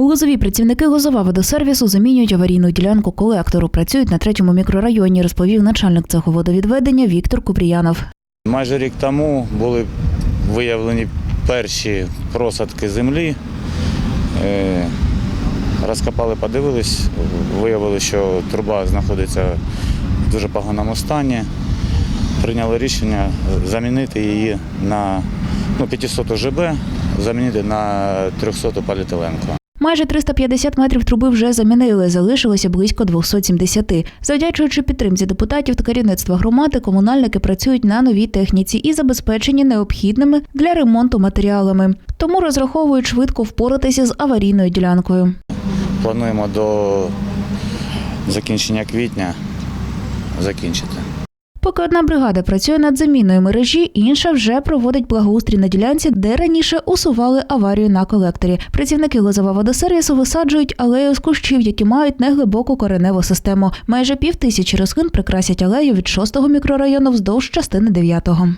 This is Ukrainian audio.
У Лозові працівники Лозова водосервісу замінюють аварійну ділянку колектору. Працюють на третьому мікрорайоні, розповів начальник цеху водовідведення Віктор Купріянов. Майже рік тому були виявлені перші просадки землі. Е, Розкопали, подивились, виявили, що труба знаходиться в дуже поганому стані. Прийняли рішення замінити її на ну, 500 ЖБ, замінити на 300 поліетиленку. Майже 350 метрів труби вже замінили, залишилося близько 270. Завдячуючи підтримці депутатів та керівництва громади, комунальники працюють на новій техніці і забезпечені необхідними для ремонту матеріалами. Тому розраховують швидко впоратися з аварійною ділянкою. Плануємо до закінчення квітня закінчити. Поки одна бригада працює над заміною мережі, інша вже проводить благоустрій на ділянці, де раніше усували аварію на колекторі. Працівники Лозова водосервісу висаджують алею з кущів, які мають неглибоку кореневу систему. Майже пів тисячі рослин прикрасять алею від 6-го мікрорайону вздовж частини 9-го.